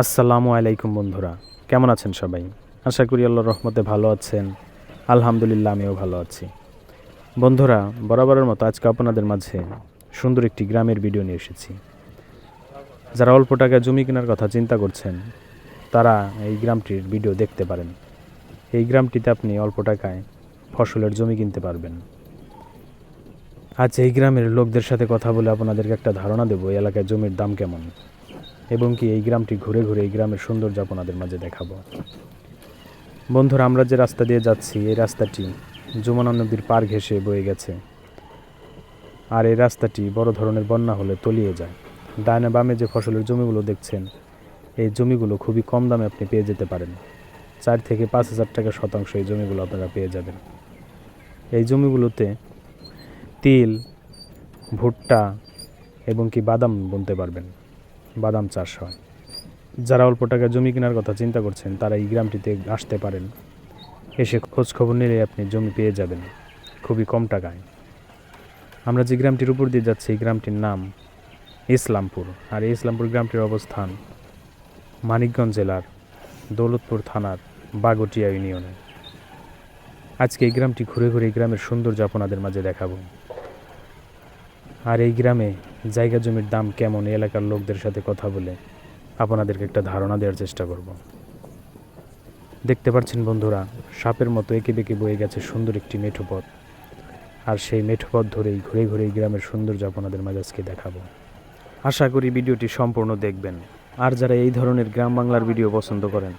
আসসালামু আলাইকুম বন্ধুরা। কেমন আছেন সবাই? আশা করি আল্লাহ রহমতে ভালো আছেন। আলহামদুলিল্লাহ আমিও ভালো আছি। বন্ধুরা, বরাবরের মতো আজকে আপনাদের মাঝে সুন্দর একটি গ্রামের ভিডিও নিয়ে এসেছি। যারা অল্প টাকায় জমি কেনার কথা চিন্তা করছেন, তারা এই গ্রামটির ভিডিও দেখতে পারেন। এই গ্রামটিতে আপনি অল্প টাকায় ফসলের জমি কিনতে পারবেন। আজ এই গ্রামের লোকদের সাথে কথা বলে আপনাদেরকে একটা ধারণা দেবো এলাকায় জমির দাম কেমন? এবং কি এই গ্রামটি ঘুরে ঘুরে এই গ্রামের সৌন্দর্য আপনাদের মাঝে দেখাবো। বন্ধুরা, আমরা যে রাস্তা দিয়ে যাচ্ছি, এই রাস্তাটি যমুনা নদীর পার ঘেঁষে বয়ে গেছে। আর এই রাস্তাটি বড় ধরনের বন্যা হলে তলিয়ে যায়। ডানে বামে যে ফসলের জমিগুলো দেখছেন, এই জমিগুলো খুবই কম দামে আপনি পেয়ে যেতে পারেন। চার থেকে পাঁচ হাজার টাকা শতাংশ এই জমিগুলো আপনারা পেয়ে যাবেন। এই জমিগুলোতে তিল, ভুট্টা এবং কি বাদাম বুনতে পারবেন। বাদাম চাষ হয়। যারা অল্প টাকা জমি কেনার কথা চিন্তা করছেন, তারা এই গ্রামটিতে আসতে পারেন। এসে খোঁজ খবর নিলে আপনি জমি পেয়ে যাবেন, খুবই কম টাকায়। আমরা যে গ্রামটির উপর দিয়ে যাচ্ছি, এই গ্রামটির নাম ইসলামপুর। আর এই ইসলামপুর গ্রামটির অবস্থান মানিকগঞ্জ জেলার দৌলতপুর থানার বাগটিয়া ইউনিয়নে। আজকে এই গ্রামটি ঘুরে ঘুরে এই গ্রামের সৌন্দর্য আপনাদের মাঝে দেখাবো। আর এই গ্রামে জায়গা জমির দাম কেমন? এলাকার লোকদের সাথে কথা বলে আপনাদেরকে একটা ধারণা দেওয়ার চেষ্টা করব। দেখতে পাচ্ছেন বন্ধুরা, সাপের মতো এঁকে বেঁকে বয়ে গেছে সুন্দর একটি মেঠো পথ। আর সেই মেঠো পথ ধরেই ঘুরে ঘুরে গ্রামের সৌন্দর্য আপনাদের মাঝে আজকে দেখাবো। আশা করি ভিডিওটি সম্পূর্ণ দেখবেন। আর যারা এই ধরনের গ্রাম বাংলার ভিডিও পছন্দ করেন,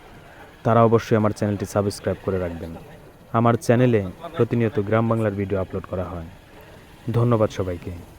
তারা অবশ্যই আমার চ্যানেলটি সাবস্ক্রাইব করে রাখবেন। আমার চ্যানেলে প্রতিনিয়ত গ্রাম বাংলার ভিডিও আপলোড করা হয়। ধন্যবাদ সবাইকে।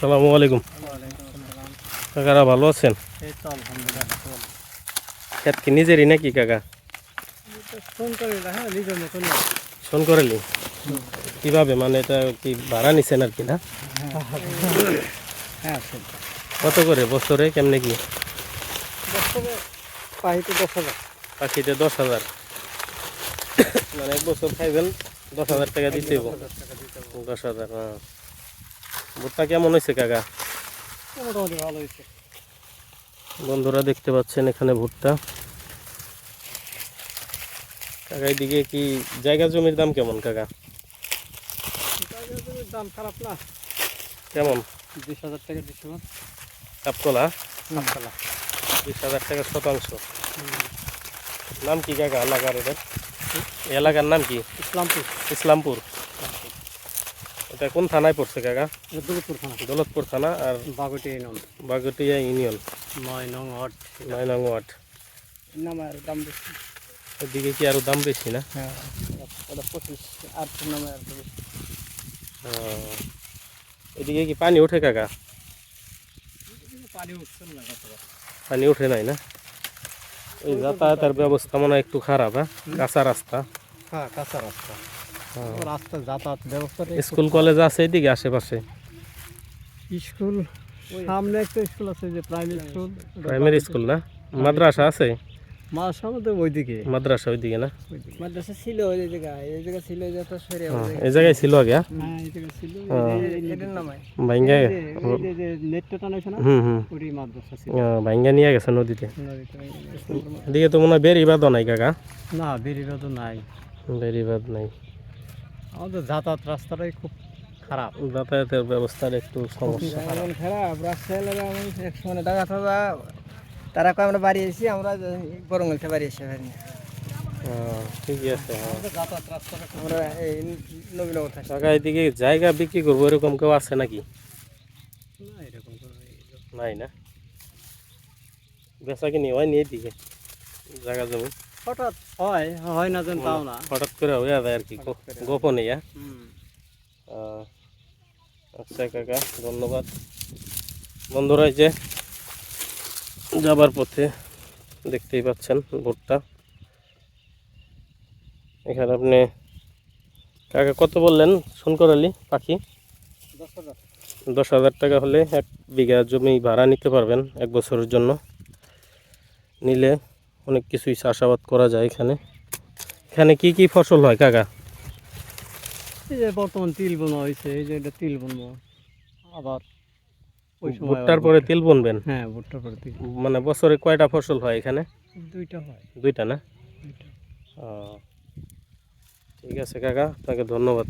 আসসালামু আলাইকুম। কাকারা ভালো আছেন? খেত কি নিজেরই নাকি কাকা? ফোন করে না হ্যাঁ করেলি। কীভাবে? মানে এটা কি ভাড়া নিছেন আর কি না? কত করে বছরে? কেমনে কি? পাহিতে দশ হাজার পাখিতে দশ হাজার। মানে এক বছর খাইবেন, দশ হাজার টাকা দিতে দশ হাজার হ্যাঁ। ভুট্টা কেমন হয়েছে কাকা? মোটামুটি ভালো হয়েছে। বন্ধুরা দেখতে পাচ্ছেন এখানে ভুট্টা। কাকা এদিকে কি জায়গা জমির দাম কেমন কাকা? দাম খারাপ না। কেমন? বিশ হাজার টাকা কাপতলা? বিশ হাজার টাকা শতাংশ। নাম কি কাকা এলাকার এলাকার নাম কি? ইসলামপুর। ইসলামপুর। এটা কোন থানায় পড়ছে কাকা? দুর্গপুর থানা। দৌলতপুর থানা আর বাগুটি নন বাগটিয়া ইউনিয়ন। নয় নং ওয়ার্ড। নয় নং ওয়ার্ড। নাম আর দাম বেশি। এদিকে কি আরও দাম বেশি না? হ্যাঁ পঁচিশ আর নামে আর এদিকে কি পানি ওঠে কাকা? পানি উঠছে না পানি ওঠে নাই না? এই যাতায়াতের ব্যবস্থা মনে হয় একটু খারাপ হ্যাঁ? কাঁচা রাস্তা। হ্যাঁ কাঁচা রাস্তা। রাস্তা যাতায়াত ব্যবস্থাটা স্কুল কলেজ আছে এদিকে আশেপাশে? স্কুল সামনে একটা স্কুল আছে যে প্রাইমারি স্কুল। প্রাইমারি স্কুল না? মাদ্রাসা আছে? সামনে ওইদিকে। মাদ্রাসা ওইদিকে না? মাদ্রাসা ছিল ওই জায়গায় এই জায়গা ছিল সরে হ্যাঁ, এই জায়গায় ছিল আগে হ্যাঁ? হ্যাঁ এই জায়গা ছিল। হ্যাঁ। এটার নামে ভাঙ্গা এই যে নেটটা টানাইছে না? হুম হুম। ওই মাদ্রাসা ছিল। ভাঙ্গা নিয়ে গেছে নদীতে। নদীতে এদিকে তো মনে হয় বেরিবাদ নাই কাকা? না বেরিয়ে তো নাই। বেরিবাদ নাই। আমাদের যাতায়াত রাস্তাটাই খুব খারাপ। যাতায়াতের ব্যবস্থার একটু সমস্যা। খারাপ। রাস্তায় এক সময় টাকা থাকা তারা কয় আমরা বাড়ি এসেছি আমরা বরং বাড়ি এসে পারি ঠিকই আছে। যাতায়াত রাস্তাটা আমরা এই নবীনগর থাকি। এদিকে জায়গা বিক্রি করব এরকম কেউ আছে নাকি? না এরকম নাই। না? বেচা কিনি হয় নি এদিকে জায়গা জমি। হঠাৎ হয় হয় না যেন তাও না। হঠাৎ করে হয়ে যায় আর কি গোপনে ইয়া আচ্ছা কাকা ধন্যবাদ। বন্ধুরা যে যাবার পথে দেখতেই পাচ্ছেন ভুট্টা। এখানে আপনি কাকা কত বললেন শঙ্করালি পাখি? দশ হাজার টাকা হলে এক বিঘা জমি ভাড়া নিতে পারবেন এক বছরের জন্য। নিলে অনেক কিছুই চাষাবাদ করা যায় এখানে। এখানে কি কি ফসল হয় কাকা? এই যে বর্তমান তিল বোনা হয়েছে এই যে এটা তিল বুনবো আবার ওই সময় ভুট্টার পরে তেল বুনবেন? হ্যাঁ ভুট্টার পরে তিল। মানে বছরে কয়টা ফসল হয় এখানে? দুইটা হয়। দুইটা না? দুইটা। ঠিক আছে কাকা আপনাকে ধন্যবাদ।